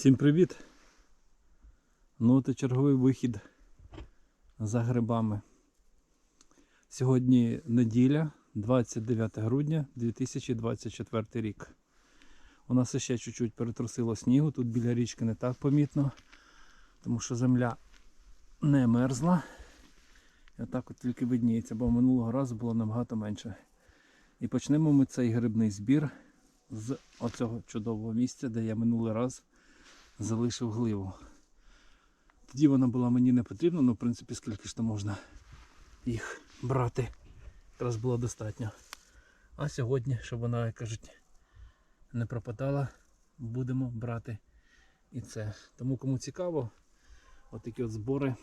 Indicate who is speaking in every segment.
Speaker 1: Всім привіт! Ну, це черговий вихід за грибами. Сьогодні неділя, 29 грудня 2024 рік. У нас ще чуть-чуть перетрусило снігу, тут біля річки не так помітно, тому що земля не мерзла. І отак от тільки видніється, бо минулого разу було набагато менше. І почнемо ми цей грибний збір з оцього чудового місця, де я минулий раз залишив гливу. Тоді вона була мені не потрібна, ну в принципі скільки ж то можна їх брати. Якраз було достатньо. А сьогодні, щоб вона, як кажуть, не пропадала, будемо брати і це. Тому кому цікаво, отакі от збори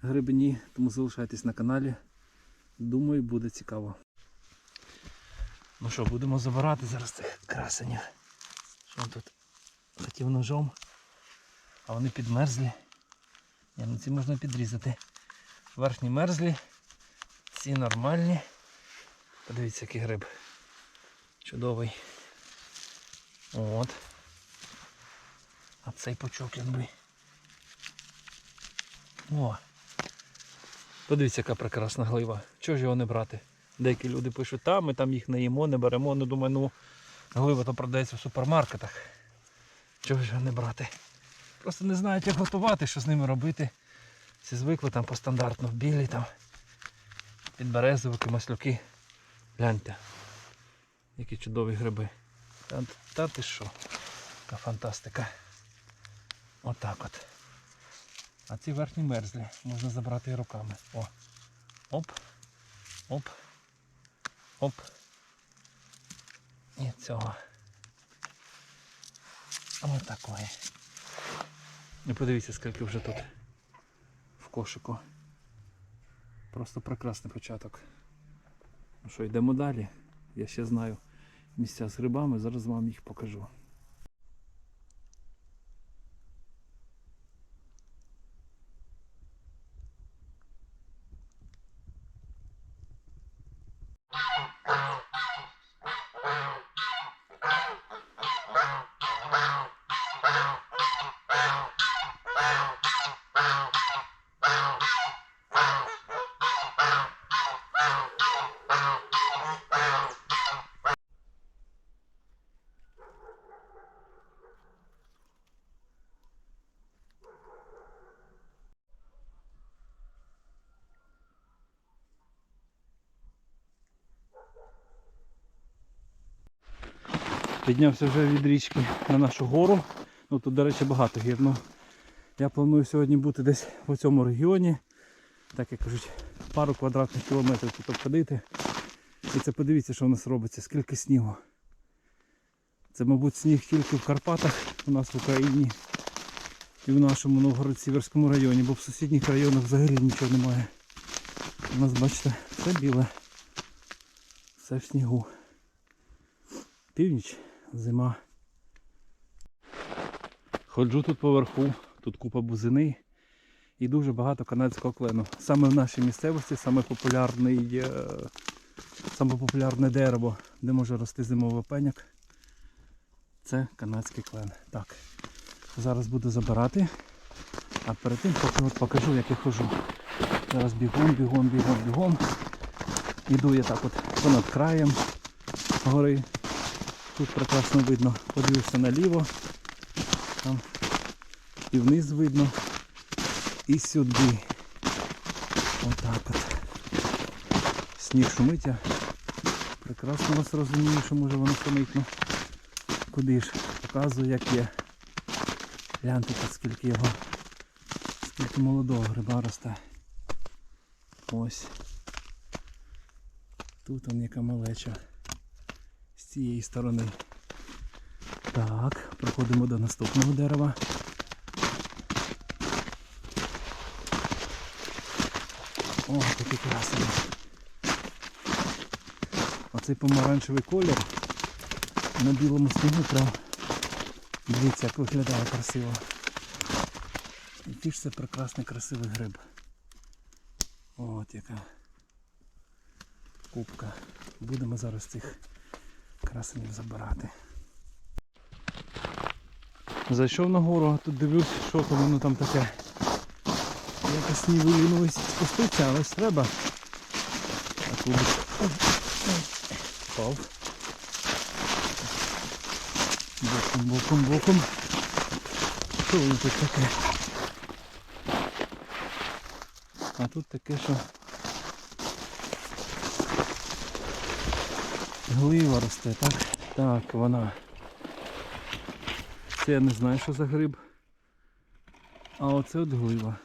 Speaker 1: грибні, тому залишайтесь на каналі. Думаю, буде цікаво. Ну що, будемо забирати зараз цих красенів. Що тут? Хотів ножом, а вони підмерзлі. Ні, ну ці можна підрізати. Верхні мерзлі, ці нормальні. Подивіться, який гриб. Чудовий. От. А цей пучок якби. О! Подивіться, яка прекрасна глива. Чого ж його не брати? Деякі люди пишуть, та ми там їх не їмо, не беремо. Ну думаю, ну глива то продається в супермаркетах. Чого ж його не брати? Просто не знають, як готувати, що з ними робити. Всі звикли там по стандартну білі там. Підберезовики, маслюки. Гляньте. Які чудові гриби. Та, та ти що? Яка фантастика. Отак от. А ці верхні мерзлі можна забрати і руками. О. Оп. Оп. Оп. І цього. Ось такое. І подивіться, скільки вже тут в кошику. Просто прекрасний початок. Ну що, йдемо далі. Я ще знаю місця з грибами, зараз вам їх покажу. Піднявся вже від річки на нашу гору. Ну тут, до речі, багато гір. Ну, я планую сьогодні бути десь в цьому регіоні. Так як кажуть, пару квадратних кілометрів тут обходити. І це подивіться, що у нас робиться, скільки снігу. Це, мабуть, сніг тільки в Карпатах у нас в Україні і в нашому Новгород-Сіверському районі, бо в сусідніх районах взагалі нічого немає. У нас, бачите, все біле. Все в снігу. Північ, зима. Ходжу тут поверху, тут купа бузини і дуже багато канадського клену. Саме в нашій місцевості саме популярний, е, саме популярне дерево, де може рости зимовий пеняк. Це канадський клен. Так. Зараз буду забирати. А перед тим покажу, як я хожу. Зараз бігом, бігом, бігом, бігом. Іду я так от понад краєм гори. Тут прекрасно видно. Подивився наліво. Там і вниз видно. І сюди. Отак от. Сніг шумить. Я прекрасно вас розумію, що може воно шумить. Ну, куди ж? Показую як є. Гляньте скільки його. Скільки молодого гриба росте. Ось. Тут он яка малеча цієї сторони. Так, проходимо до наступного дерева. О, такий красивий. Оцей помаранчевий колір на білому снігу прям дивіться, як виглядає красиво. Який ж це прекрасний красивий гриб. От яка кубка. Будемо зараз цих красенів забирати. Зайшов на гору, а тут дивлюсь, що там воно там таке. Якось не вилінулось спуститися, але ж треба. А тут впав. Боком, боком, боком. Що воно тут таке? А тут таке, що глива росте, так? Так, вона. Це я не знаю, що за гриб. А оце от глива.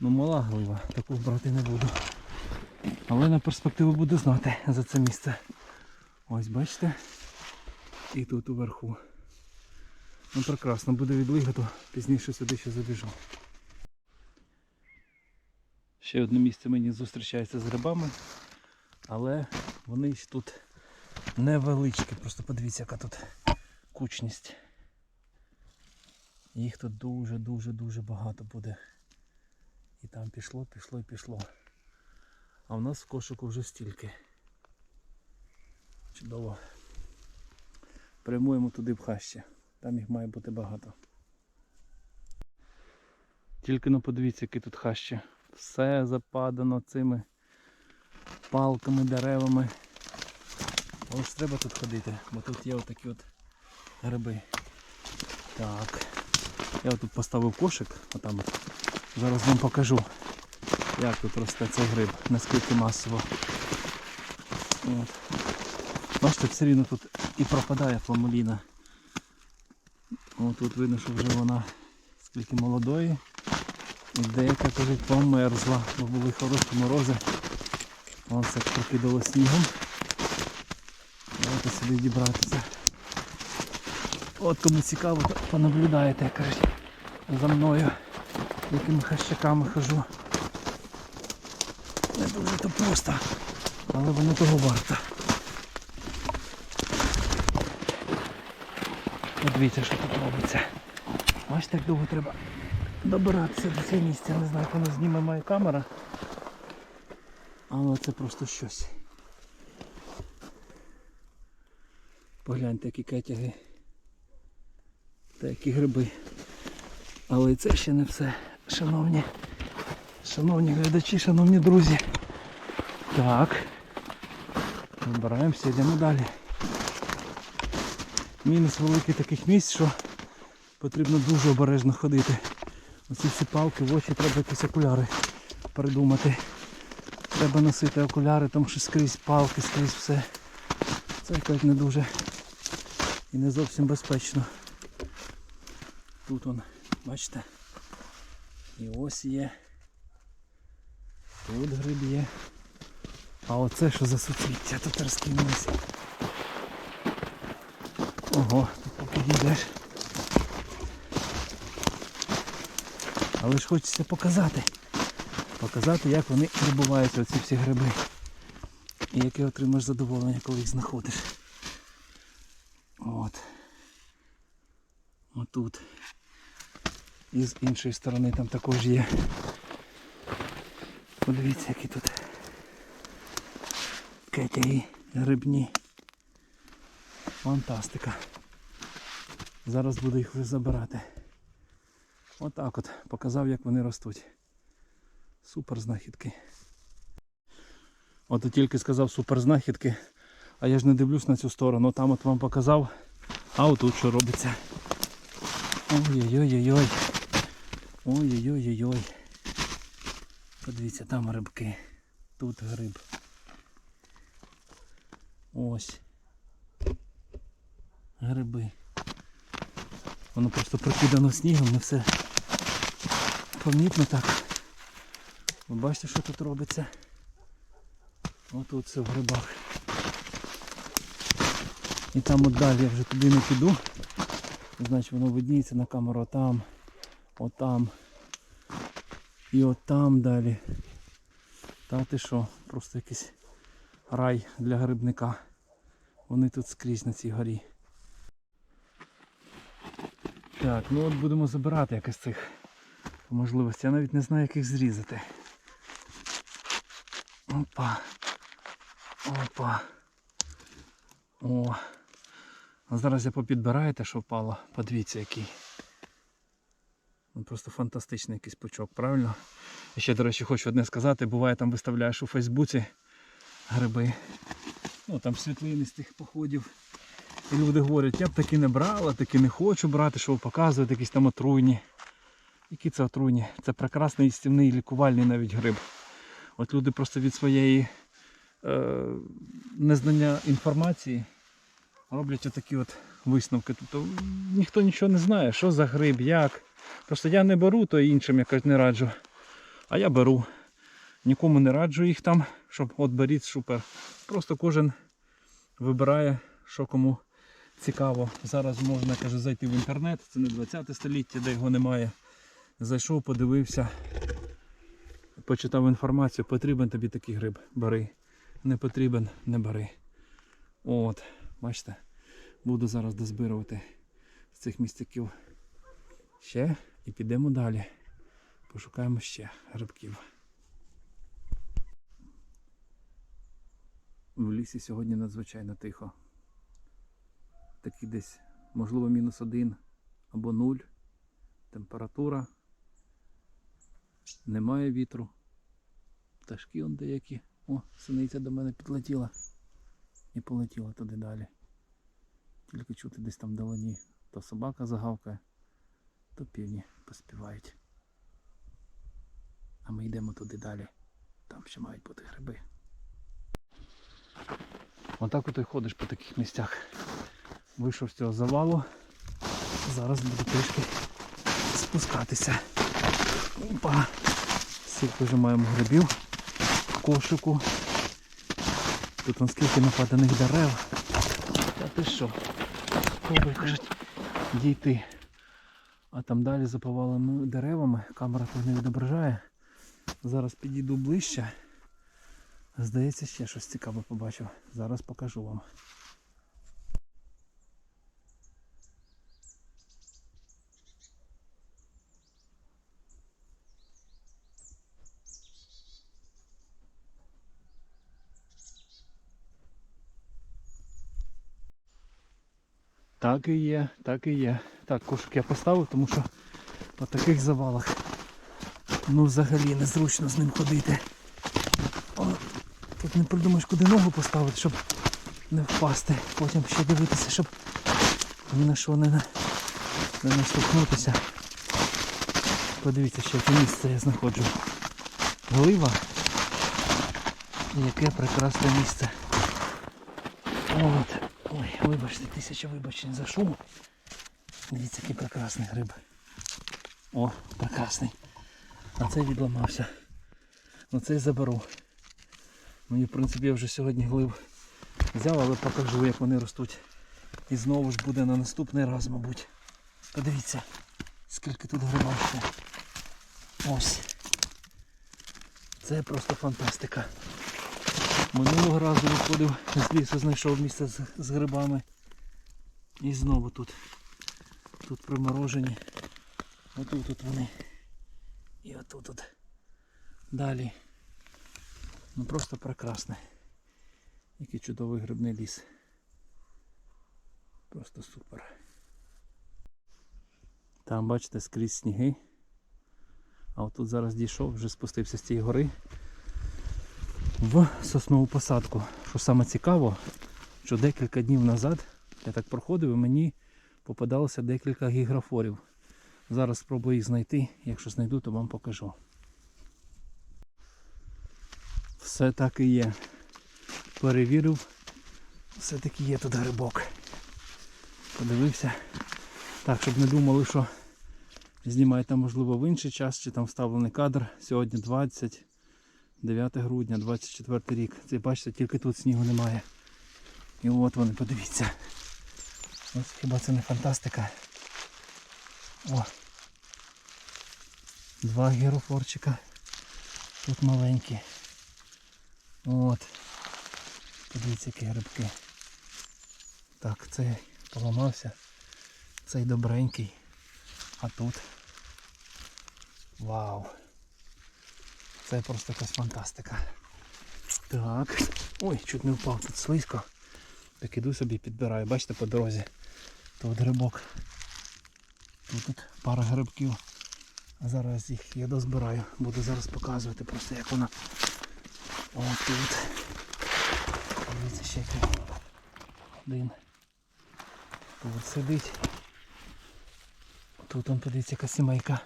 Speaker 1: Ну мала глива, таку брати не буду. Але на перспективу буду знати за це місце. Ось бачите? І тут уверху. Ну прекрасно, буде відлига, то пізніше сюди ще забіжу. Ще одне місце мені зустрічається з грибами, але вони ж тут невеличкі. Просто подивіться, яка тут кучність. Їх тут дуже-дуже-дуже багато буде. І там пішло, пішло і пішло. А в нас в кошику вже стільки. Чудово. Прямуємо туди в хащі. Там їх має бути багато. Тільки ну подивіться, які тут хащі. Все западано цими палками, деревами. Ось треба тут ходити, бо тут є отакі от гриби. Так. Я тут поставив кошик, отам от. Зараз вам покажу, як тут росте цей гриб, наскільки масово. От. Бачите, все рівно тут і пропадає фламуліна. Тут видно, що вже вона скільки молодої. І деяка, кажуть, померзла, бо були хороші морози. Вон все прокидало снігом. Давайте сюди дібратися. От кому цікаво, то понаблюдаєте, кажуть, за мною, якими хащаками хожу. Не дуже то просто, але воно того варто. Подивіться, що тут робиться. Бачите, як довго треба добиратися до цього місця. Не знаю, воно зніме моя камера. Але це просто щось. Погляньте, які кетяги. Та які гриби. Але це ще не все. Шановні. Шановні глядачі, шановні друзі. Так. Вибираємося, йдемо далі. Мінус великий таких місць, що потрібно дуже обережно ходити. Оці всі палки, в очі треба якісь окуляри придумати. Треба носити окуляри, тому що скрізь палки, скрізь все. Це якось не дуже і не зовсім безпечно. Тут он, бачите? І ось є. Тут гриб є. А оце що за суцвіття тут розкинулося. Ого, тут поки дійдеш. Але ж хочеться показати. Показати, як вони відбуваються, оці всі гриби. І яке отримаєш задоволення, коли їх знаходиш. От. Отут. І з іншої сторони там також є. Подивіться, які тут кетяги грибні. Фантастика. Зараз буду їх вже забирати. Отак от показав, як вони ростуть. Супер знахідки. От тільки сказав супер знахідки, а я ж не дивлюсь на цю сторону. Там от вам показав, а отут що робиться. Ой-ой-ой-ой. Ой-ой-ой-ой. Подивіться, там грибки. Тут гриб. Ось. Гриби. Воно просто прокидано снігом, не все помітно так. Ви бачите, що тут робиться? Отут все в грибах. І там от далі я вже туди не піду. Значить воно видніється на камеру отам, отам. І отам далі. Та ти що, просто якийсь рай для грибника. Вони тут скрізь на цій горі. Так, ну от будемо забирати якось цих можливостей. Я навіть не знаю, як їх зрізати. Опа. Опа. О. А зараз я попідбираю те, що впало. Подивіться який. Ну, просто фантастичний якийсь пучок, правильно? І ще, до речі, хочу одне сказати, буває там виставляєш у Фейсбуці гриби. Ну там світлини з тих походів. І люди говорять, я б таки не брала, таки не хочу брати, що ви показуєте, якісь там отруйні. Які це отруйні? Це прекрасний істівний лікувальний навіть гриб. От люди просто від своєї е, незнання інформації роблять отакі от висновки. Тобто ніхто нічого не знає, що за гриб, як. Просто я не беру, то іншим якось не раджу. А я беру. Нікому не раджу їх там, щоб от беріть супер. Просто кожен вибирає, що кому цікаво. Зараз можна каже, зайти в інтернет, це не 20 століття, де його немає. Зайшов, подивився, почитав інформацію, потрібен тобі такий гриб, бери. Не потрібен, не бери. От, бачите, буду зараз дозбирувати з цих містяків ще і підемо далі. Пошукаємо ще грибків. В лісі сьогодні надзвичайно тихо. Такий десь, можливо, мінус один або нуль. Температура. Немає вітру. Пташки он деякі. О, синиця до мене підлетіла. І полетіла туди далі. Тільки чути десь там вдалині. То собака загавкає, то півні поспівають. А ми йдемо туди далі. Там ще мають бути гриби. Отак от і ходиш по таких місцях. Вийшов з цього завалу. Зараз буду трішки спускатися. Опа! Скільки вже маємо грибів в кошику. Тут наскільки нападаних дерев. Та ти що? Спробуй, кажуть, дійти. А там далі за повалими деревами камера тут не відображає. Зараз підійду ближче. Здається, ще щось цікаве побачив. Зараз покажу вам. Так і є, так і є. Так, кошик я поставив, тому що по таких завалах ну взагалі незручно з ним ходити. О, тут не придумаєш, куди ногу поставити, щоб не впасти. Потім ще дивитися, щоб ні на що не, на- не наштовхнутися. Подивіться, ще яке місце я знаходжу. Глива. Яке прекрасне місце. От. Ой, вибачте, тисяча вибачень за шум. Дивіться, який прекрасний гриб. О, прекрасний. А цей відламався. Ну цей заберу. Мені в принципі я вже сьогодні глиб взяв, але покажу як вони ростуть. І знову ж буде на наступний раз, мабуть. Подивіться, скільки тут гриба ще. Ось. Це просто фантастика. Минулого разу виходив з лісу, знайшов місце з, з грибами. І знову тут. Тут приморожені. Отут тут вони. І отут тут. Далі. Ну просто прекрасне. Який чудовий грибний ліс. Просто супер. Там бачите скрізь сніги. А отут зараз дійшов, вже спустився з цієї гори в соснову посадку. Що саме цікаво, що декілька днів назад я так проходив і мені попадалося декілька гіграфорів. Зараз спробую їх знайти. Якщо знайду, то вам покажу. Все так і є. Перевірив. Все-таки є тут грибок. Подивився. Так, щоб не думали, що знімаю можливо в інший час, чи там вставлений кадр. Сьогодні 29 грудня, 24 рік. Це бачите, тільки тут снігу немає. І от вони, подивіться. Ось хіба це не фантастика? О! Два гірофорчика. Тут маленькі. От. Подивіться, які грибки. Так, цей поламався. Цей добренький. А тут. Вау. Це просто якась фантастика. Так. Ой, чуть не впав тут слизько. Так іду собі підбираю, бачите, по дорозі. Тут грибок. Тут, тут пара грибків. Зараз їх я дозбираю. Буду зараз показувати просто як вона. Ось тут. Дивіться ще який. Один. Тут сидить. Тут он подивіться яка сімейка.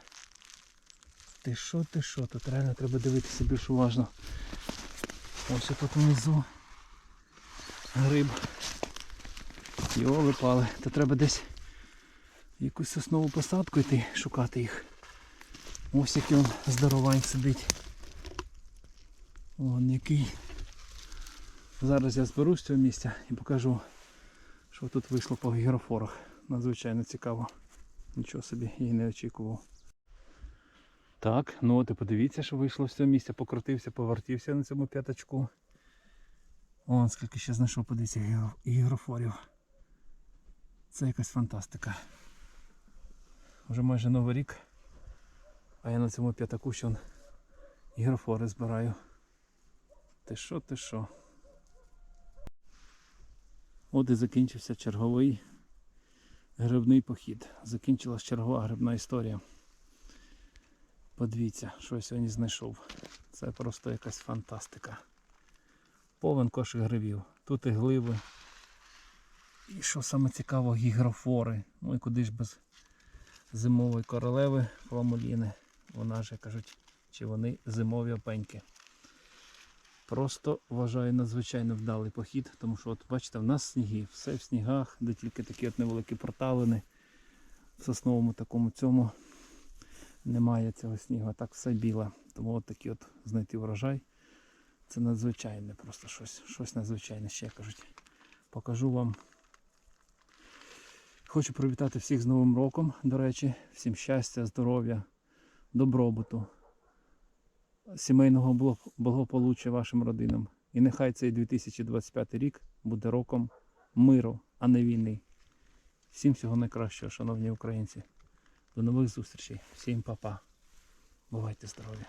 Speaker 1: Ти що, ти що? Тут реально треба дивитися більш уважно. Ось тут внизу гриб. Його випали. То треба десь якусь соснову посадку йти шукати їх. Ось який он здоровань сидить. Вон який. Зараз я зберусь з цього місця і покажу, що тут вийшло по гірофорах. Надзвичайно цікаво. Нічого собі й не очікував. Так, ну от і подивіться, що вийшло цього місця, покрутився, повертівся на цьому п'ятачку. Вон скільки ще знайшов, подивіться, гігро- гігрофорів. Це якась фантастика. Вже майже новий рік. А я на цьому п'ятаку ще гігрофори збираю. Ти що, ти що? От і закінчився черговий грибний похід. Закінчилась чергова грибна історія. Подивіться, що я сьогодні знайшов. Це просто якась фантастика. Повен кошик грибів. Тут і гливи. І що саме цікаво, гігрофори. Ну і куди ж без зимової королеви фламуліни. Вона ж, як кажуть, чи вони зимові опеньки. Просто вважаю надзвичайно вдалий похід, тому що от бачите, в нас сніги, все в снігах, де тільки такі от невеликі проталини. В сосновому такому цьому немає цього снігу, а так все біле. Тому от такий от знайти врожай. Це надзвичайне, просто щось, щось надзвичайне ще кажуть. Покажу вам. Хочу привітати всіх з Новим роком, до речі, всім щастя, здоров'я, добробуту, сімейного благополуччя вашим родинам. І нехай цей 2025 рік буде роком миру, а не війни. Всім всього найкращого, шановні українці. До нових зустрічей. Всім па-па. Бувайте здорові.